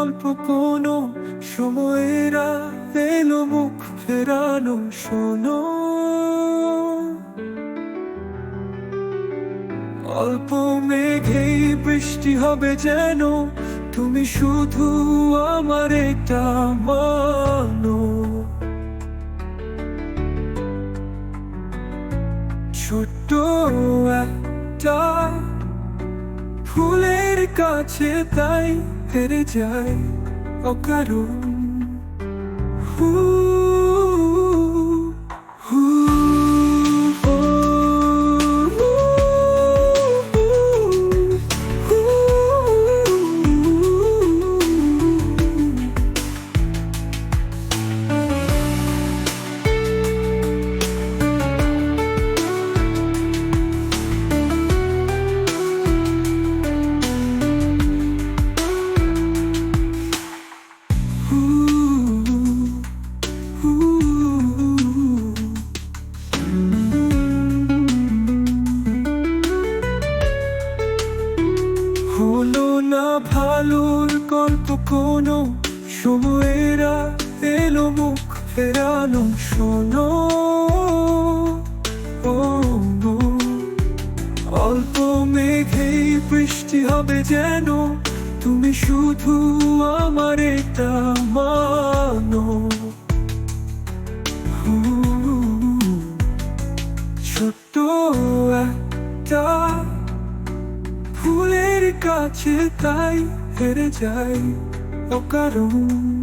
অল্প কোনো, সময়েরা এলো মুখ ফেরানো, শোনো। অল্প মেঘেই বৃষ্টি হবে যেন, তুমি শুধু আমার এটা মানো। ছোট্ট কাছে তাই হেরে যায় অকারণ। হু হলো না, ভালোর গল্প কোনো। সময়েরা এলো মুখ ফেরানো, শোনো। অল্প মেঘেই বৃষ্টি হবে যেন, তুমি শুধু আমার এটা মানো। ছোট্ট একটা কাছে তাই হেরে যাই অকারণ।